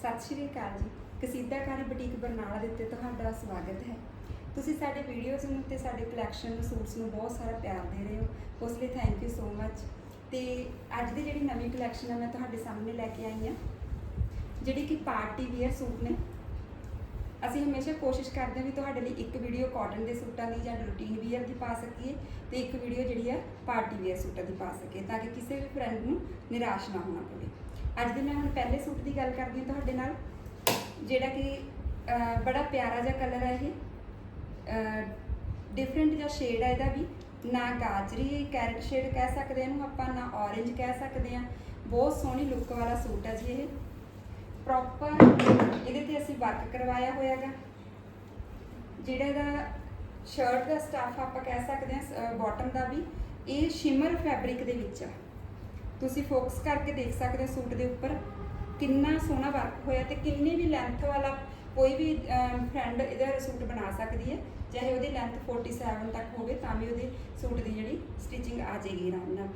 ਸਤਿ ਸ਼੍ਰੀ ਅਕਾਲ ਜੀ। ਕਸੀਦਾਕਾਰੀ ਬੁਟੀਕ ਬਰਨਾਲਾ ਦੇ ਉੱਤੇ ਤੁਹਾਡਾ ਸਵਾਗਤ ਹੈ। ਤੁਸੀਂ ਸਾਡੇ ਵੀਡੀਓਜ਼ ਨੂੰ ਤੇ ਸਾਡੇ ਕਲੈਕਸ਼ਨ ਨੂੰ ਸੂਟਸ ਨੂੰ ਬਹੁਤ ਸਾਰਾ ਪਿਆਰ ਦੇ ਰਹੇ ਹੋ। ਉਸ ਲਈ ਥੈਂਕ ਯੂ ਸੋ ਮੱਚ ਤੇ ਅੱਜ ਦੀ ਜਿਹੜੀ ਨਵੀਂ ਕਲੈਕਸ਼ਨ ਹੈ ਮੈਂ ਤੁਹਾਡੇ ਸਾਹਮਣੇ ਲੈ ਕੇ ਆਈ ਹਾਂ। ਜਿਹੜੀ ਕਿ ਪਾਰਟੀ ਵੇਅਰ ਸੂਟ ਨੇ। ਅਸੀਂ ਹਮੇਸ਼ਾ ਕੋਸ਼ਿਸ਼ ਕਰਦੇ ਹਾਂ ਵੀ ਤੁਹਾਡੇ ਲਈ ਇੱਕ ਵੀਡੀਓ ਕਾਟਨ ਦੇ ਸੂਟਾਂ ਦੀ ਜਾਂ ਰੂਟੀਨ ਵੀਅਰ ਦੀ ਪਾ ਸਕੀਏ ਤੇ ਇੱਕ ਵੀਡੀਓ ਜਿਹੜੀ ਹੈ ਪਾਰਟੀ ਵੀਅਰ ਸੂਟਾਂ ਦੀ ਪਾ ਸਕੀਏ ਤਾਂ ਕਿ ਕਿਸੇ ਵੀ ਫਰੈਂਡ ਨੂੰ ਨਿਰਾਸ਼ ਨਾ ਹੋਣਾ ਪਵੇ। ਅੱਜ ਦੇ ਮੈਂ ਹੁਣ ਪਹਿਲੇ ਸੂਟ ਦੀ ਗੱਲ ਕਰਦੀ ਹਾਂ ਤੁਹਾਡੇ ਨਾਲ, ਜਿਹੜਾ ਕਿ ਬੜਾ ਪਿਆਰਾ ਜਿਹਾ ਕਲਰ ਹੈ ਇਹ। ਡਿਫਰੈਂਟ ਜਿਹਾ ਸ਼ੇਡ ਹੈ ਇਹਦਾ ਵੀ। ਨਾ ਗਾਜਰੀ ਕੈਰਟ ਸ਼ੇਡ ਕਹਿ ਸਕਦੇ ਹਾਂ ਇਹਨੂੰ ਆਪਾਂ, ਨਾ ਔਰੇਂਜ ਕਹਿ ਸਕਦੇ ਹਾਂ। ਬਹੁਤ ਸੋਹਣੀ ਲੁੱਕ ਵਾਲਾ ਸੂਟ ਹੈ ਜੀ ਇਹ। ਪ੍ਰੋਪਰ ਇਹਦੇ ਤੇ ਅਸੀਂ ਵਰਕ ਕਰਵਾਇਆ ਹੋਇਆ ਹੈਗਾ ਜਿਹੜਾ ਇਹਦਾ ਸ਼ਰਟ ਦਾ ਸਟਾਫ ਆਪਾਂ ਕਹਿ ਸਕਦੇ ਹਾਂ ਬਾਟਮ ਦਾ ਵੀ, ਇਹ ਸ਼ਿਮਰ ਫੈਬਰਿਕ ਦੇ ਵਿੱਚ ਆ। ਤੁਸੀਂ ਫੋਕਸ ਕਰਕੇ ਦੇਖ ਸਕਦੇ ਹੋ ਸੂਟ ਦੇ ਉੱਪਰ ਕਿੰਨਾ ਸੋਹਣਾ ਵਰਕ ਹੋਇਆ ਤੇ ਕਿੰਨੀ ਵੀ ਲੈਂਥ ਵਾਲਾ ਕੋਈ ਵੀ ਫਰੈਂਡ ਇਹਦਾ ਸੂਟ ਬਣਾ ਸਕਦੀ ਹੈ। ਚਾਹੇ ਉਹਦੀ ਲੈਂਥ 47 ਤੱਕ ਹੋਵੇ, ਤਾਂ ਵੀ ਉਹਦੇ ਸੂਟ ਦੀ ਜਿਹੜੀ ਸਟਿਚਿੰਗ ਆ ਜਾਏਗੀ ਆਰਾਮ ਨਾਲ।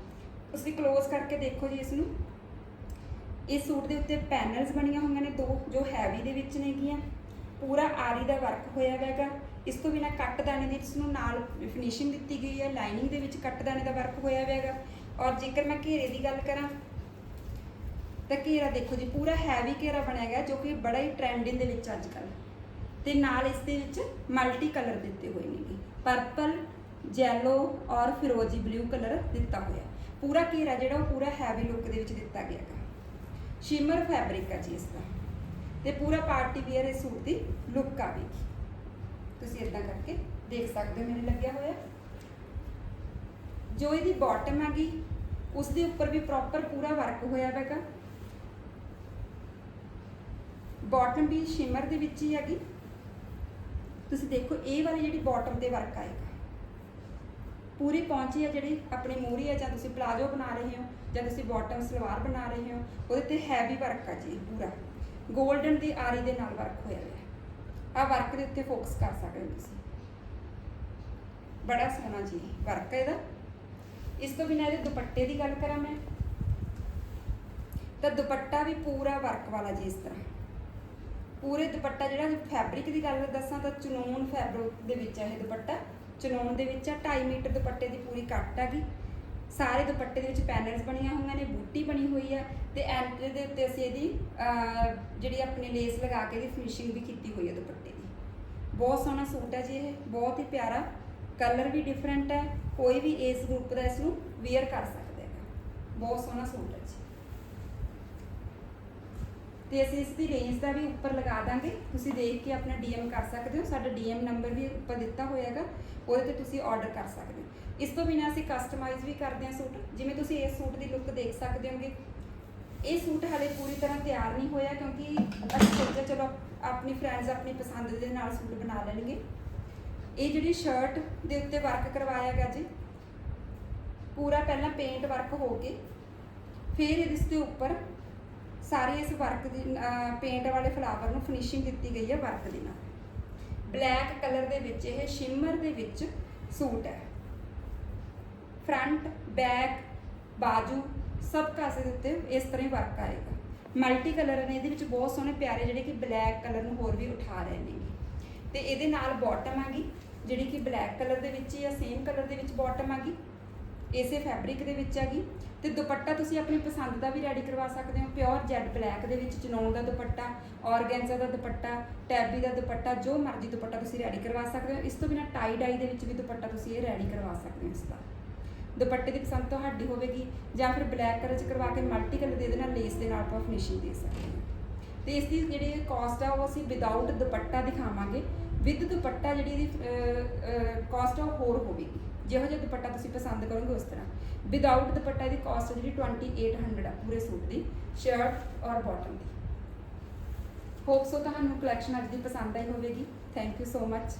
ਤੁਸੀਂ ਕਲੋਜ਼ ਕਰਕੇ ਦੇਖੋ ਜੀ ਇਸ ਨੂੰ। ਇਸ ਸੂਟ ਦੇ ਉੱਤੇ ਪੈਨਲਸ ਬਣੀਆਂ ਹੋਈਆਂ ਨੇ ਦੋ, ਜੋ ਹੈਵੀ ਦੇ ਵਿੱਚ ਨੇਗੀਆਂ ਪੂਰਾ ਆਰੀ ਦਾ ਵਰਕ ਹੋਇਆ ਹੋਇਆ ਹੈਗਾ। ਇਸ ਤੋਂ ਬਿਨਾ ਕੱਟ ਦਾਣੇ ਦੀ ਇਸ ਨੂੰ ਨਾਲ ਫਿਨਿਸ਼ਿੰਗ ਦਿੱਤੀ ਗਈ ਹੈ। ਲਾਈਨਿੰਗ ਦੇ ਵਿੱਚ ਕੱਟ ਦਾਣੇ ਦਾ ਵਰਕ ਹੋਇਆ ਹੋਇਆ ਹੈਗਾ। ਔਰ ਜੇਕਰ ਮੈਂ ਘੇਰੇ ਦੀ ਗੱਲ ਕਰਾਂ, ਤਾਂ ਘੇਰਾ ਦੇਖੋ ਜੀ, ਪੂਰਾ ਹੈਵੀ ਘੇਰਾ ਬਣਿਆ ਗਿਆ, ਜੋ ਕਿ ਬੜਾ ਹੀ ਟ੍ਰੈਂਡਿੰਗ ਦੇ ਵਿੱਚ ਅੱਜ ਕੱਲ੍ਹ ਤੇ ਨਾਲ ਇਸ ਦੇ ਵਿੱਚ ਮਲਟੀ ਕਲਰ ਦਿੱਤੇ ਹੋਏ ਨੇਗੇ ਪਰਪਲ ਜੈਲੋ ਔਰ ਫਿਰੋਜ਼ੀ ਬਲੂ ਕਲਰ ਦਿੱਤਾ ਹੋਇਆ। ਪੂਰਾ ਘੇਰਾ ਜਿਹੜਾ, ਉਹ ਪੂਰਾ ਹੈਵੀ ਲੁੱਕ ਦੇ ਵਿੱਚ ਦਿੱਤਾ ਗਿਆ ਹੈਗਾ। ਸ਼ਿਮਰ ਫੈਬਰਿਕ ਆ ਜੀ ਇਸ ਦਾ। ਤੇ ਪੂਰਾ ਪਾਰਟੀ ਵੇਅਰ ਇਸ ਸੂਟ ਦੀ ਲੁੱਕ ਆਵੇਗੀ ਤੁਸੀਂ ਇਦਾਂ ਕਰਕੇ ਦੇਖ ਸਕਦੇ ਹੋ, ਮੈਨੂੰ ਲੱਗਿਆ ਹੋਇਆ। ਜੋ ਇਹਦੀ ਬਾਟਮ ਹੈਗੀ, ਉਸ ਦੇ ਉੱਪਰ ਵੀ ਪ੍ਰੋਪਰ ਪੂਰਾ ਵਰਕ ਹੋਇਆ ਹੈਗਾ। ਬਾਟਮ ਵੀ ਸ਼ਿਮਰ ਦੇ ਵਿੱਚ ਹੀ ਹੈਗੀ। ਤੁਸੀਂ ਦੇਖੋ, ਇਹ ਵਾਲੀ ਜਿਹੜੀ ਬਾਟਮ ਦੇ ਵਰਕ ਆਏਗਾ। ਪੂਰੀ ਪਹੁੰਚੀ ਹੈ ਜਿਹੜੀ ਆਪਣੀ ਮੂਰੀ ਹੈ, ਜਾਂ ਤੁਸੀਂ ਪਲਾਜੋ ਬਣਾ ਰਹੇ ਹੋ, ਜਾਂ ਤੁਸੀਂ ਬਾਟਮ ਸਲਵਾਰ ਬਣਾ ਰਹੇ ਹੋ, ਉਹਦੇ ਤੇ ਹੈਵੀ ਵਰਕ ਹੈ ਜੀ, ਪੂਰਾ। 골ਡਨ ਦੀ ਆਰੀ ਦੇ ਨਾਲ ਵਰਕ ਹੋਇਆ ਹੈ ਆ ਵਰਕ ਦੇ ਉੱਤੇ ਫੋਕਸ ਕਰ ਸਕਦੇ ਹੋ ਤੁਸੀਂ। ਬੜਾ ਸੋਹਣਾ ਜੀ ਵਰਕ ਹੈ ਇਹਦਾ। ਇਸ ਤੋਂ ਬਿਨਾਂ ਇਹਦੇ ਦੁਪੱਟੇ ਦੀ ਗੱਲ ਕਰਾਂ ਮੈਂ। ਤਾਂ ਦੁਪੱਟਾ ਵੀ ਪੂਰਾ ਵਰਕ ਵਾਲਾ ਜੀ ਇਸ ਤਰ੍ਹਾਂ। ਪੂਰੇ ਦੁਪੱਟਾ ਜਿਹੜਾ ਫੈਬਰਿਕ ਦੀ ਗੱਲ ਦੱਸਾਂ ਤਾਂ ਚਨੂਨ ਫੈਬਰਿਕ ਦੇ ਵਿੱਚ ਹੈ ਇਹ ਦੁਪੱਟਾ। ਚਨੂਨ ਦੇ ਵਿੱਚ ਆ 2.5 ਮੀਟਰ ਦੁਪੱਟੇ ਦੀ ਪੂਰੀ ਕੱਟ ਹੈਗੀ ਸਾਰੇ ਦੁਪੱਟੇ ਦੇ ਵਿੱਚ ਪੈਨਲਸ ਬਣੀਆਂ ਹੋਈਆਂ ਨੇ, ਬੂਟੀ ਬਣੀ ਹੋਈ ਹੈ ਤੇ ਐਂਟਰ ਦੇ ਉੱਤੇ ਅਸੀਂ ਇਹਦੀ ਜਿਹੜੀ ਆਪਣੀ ਲੇਸ ਲਗਾ ਕੇ ਇਹਦੀ ਫਿਨਿਸ਼ਿੰਗ ਵੀ ਕੀਤੀ ਹੋਈ ਹੈ ਦੁਪੱਟੇ ਦੀ। ਬਹੁਤ ਸੋਹਣਾ ਸੂਟ ਹੈ ਜੀ ਇਹ, ਬਹੁਤ ਹੀ ਪਿਆਰਾ। ਕਲਰ ਵੀ ਡਿਫਰੈਂਟ ਹੈ ਕੋਈ ਵੀ ਇਸ ਗਰੁੱਪ ਦਾ ਇਸ ਨੂੰ ਵੇਅਰ ਕਰ ਸਕਦਾ ਹੈ ਬਹੁਤ ਸੋਹਣਾ ਸੂਟ ਹੈ ਜੀ। ਤੇ ਅਸੀਂ ਇਸ ਦੀ ਰੇਂਜ ਦਾ ਵੀ ਉੱਪਰ ਲਗਾ ਦਾਂਗੇ। ਤੁਸੀਂ ਦੇਖ ਕੇ ਆਪਣਾ ਡੀਐਮ ਕਰ ਸਕਦੇ ਹੋ। ਸਾਡਾ ਡੀਐਮ ਨੰਬਰ ਵੀ ਉੱਪਰ ਦਿੱਤਾ ਹੋਇਆ ਹੈਗਾ। ਉਹਦੇ ਤੇ ਤੁਸੀਂ ਆਰਡਰ ਕਰ ਸਕਦੇ ਹੋ। ਇਸ ਤੋਂ ਬਿਨਾਂ ਅਸੀਂ ਕਸਟਮਾਈਜ਼ ਵੀ ਕਰਦੇ ਹਾਂ ਸੂਟ। ਜਿਵੇਂ ਤੁਸੀਂ ਇਸ ਸੂਟ ਦੀ ਲੁੱਕ ਦੇਖ ਸਕਦੇ ਹੋਗੇ। ਇਹ ਸੂਟ ਹਲੇ ਪੂਰੀ ਤਰ੍ਹਾਂ ਤਿਆਰ ਨਹੀਂ ਹੋਇਆ ਕਿਉਂਕਿ ਅਸੀਂ ਸੋਚਿਆ ਚਲੋ ਆਪਣੀ ਫਰੈਂਡਸ ਆਪਣੀ ਪਸੰਦ ਦੇ ਨਾਲ ਸੂਟ ਬਣਾ ਲੈਣਗੇ। ਇਹ ਜਿਹੜੀ ਸ਼ਰਟ ਦੇ ਉੱਤੇ ਵਰਕ ਕਰਵਾਇਆ ਗਿਆ ਜੀ। ਪੂਰਾ ਪਹਿਲਾਂ ਪੇਂਟ ਵਰਕ ਹੋ ਕੇ, ਫਿਰ ਇਸ ਦੇ ਉੱਪਰ ਸਾਰੇ ਇਸ ਵਰਕ ਦੀ ਪੇਂਟ ਵਾਲੇ ਫਲਾਵਰ ਨੂੰ ਫਿਨਿਸ਼ਿੰਗ ਦਿੱਤੀ ਗਈ ਹੈ ਵਰਕ ਦੇ ਨਾਲ। ਬਲੈਕ ਕਲਰ ਦੇ ਵਿੱਚ ਇਹ ਸ਼ਿਮਰ ਦੇ ਵਿੱਚ ਸੂਟ ਹੈ। ਫਰੰਟ ਬੈਕ ਬਾਜੂ, ਸਭ ਕਾਸੇ ਦੇ ਉੱਤੇ ਇਸ ਤਰ੍ਹਾਂ ਹੀ ਵਰਕ ਆਏਗਾ। ਮਲਟੀ ਕਲਰ ਨੇ ਇਹਦੇ ਵਿੱਚ ਬਹੁਤ ਸੋਹਣੇ ਪਿਆਰੇ ਜਿਹੜੇ ਕਿ ਬਲੈਕ ਕਲਰ ਨੂੰ ਹੋਰ ਵੀ ਉਠਾ ਰਹੇ ਨੇ ਤੇ ਇਹਦੇ ਨਾਲ ਬਾਟਮ ਆਗੀ ਜਿਹੜੀ ਕਿ ਬਲੈਕ ਕਲਰ ਦੇ ਵਿੱਚ ਹੀ ਆ ਸੇਮ ਕਲਰ ਦੇ ਵਿੱਚ ਬਾਟਮ ਆਗੀ ਇਸੇ ਫੈਬਰਿਕ ਦੇ ਵਿੱਚ ਹੈਗੀ ਤੇ ਦੁਪੱਟਾ ਤੁਸੀਂ ਆਪਣੀ ਪਸੰਦ ਦਾ ਵੀ ਰੈਡੀ ਕਰਵਾ ਸਕਦੇ ਹੋ ਪਿਓਰ ਜੈਡ ਬਲੈਕ ਦੇ ਵਿੱਚ ਚਨੌਨ ਦਾ ਦੁਪੱਟਾ ਔਰਗੈਂਜ਼ਾ ਦਾ ਦੁਪੱਟਾ ਟੈਬੀ ਦਾ ਦੁਪੱਟਾ, ਜੋ ਮਰਜ਼ੀ ਦੁਪੱਟਾ ਤੁਸੀਂ ਰੈਡੀ ਕਰਵਾ ਸਕਦੇ ਹੋ। ਇਸ ਤੋਂ ਬਿਨਾ ਟਾਈ ਡਾਈ ਦੇ ਵਿੱਚ ਵੀ ਦੁਪੱਟਾ ਤੁਸੀਂ ਇਹ ਰੈਡੀ ਕਰਵਾ ਸਕਦੇ ਹੋ ਇਸ ਦਾ। ਦੁਪੱਟੇ ਦੀ ਪਸੰਦ ਤੁਹਾਡੀ ਹੋਵੇਗੀ ਜਾਂ ਫਿਰ ਬਲੈਕ ਕਲਰ ਚ ਕਰਵਾ ਕੇ ਮਲਟੀ ਕਲਰ ਦੇ ਦੇਣਾ ਲੇਸ ਦੇ ਨਾਲ ਆਪਾਂ ਫਿਨਿਸ਼ਿੰਗ ਦੇ ਸਕਦੇ ਹਾਂ। ਤੇ ਇਸ ਦੀ ਜਿਹੜੀ ਕਾਸਟ ਆ, ਉਹ ਅਸੀਂ ਵਿਦਆਊਟ ਦੁਪੱਟਾ ਦਿਖਾਵਾਂਗੇ। ਵਿਦ ਦੁਪੱਟਾ ਜਿਹੜੀ ਇਹਦੀ ਕਾਸਟ ਆ, ਉਹ ਹੋਰ ਹੋਵੇਗੀ। ਜਿਹੋ ਜਿਹਾ ਦੁਪੱਟਾ ਤੁਸੀਂ ਪਸੰਦ ਕਰੋਗੇ ਉਸ ਤਰ੍ਹਾਂ। ਵਿਦਆਊਟ ਦੁਪੱਟਾ ਦੀ ਕਾਸਟ ਜਿਹੜੀ 2800 ਆ, ਪੂਰੇ ਸੂਟ ਦੀ ਸ਼ਰਟ ਔਰ ਬਾਟਮ ਦੀ। ਹੋਪ ਸੋ ਤੁਹਾਨੂੰ ਕਲੈਕਸ਼ਨ ਅੱਜ ਦੀ ਪਸੰਦ ਆਈ ਹੋਵੇਗੀ। Thank you so much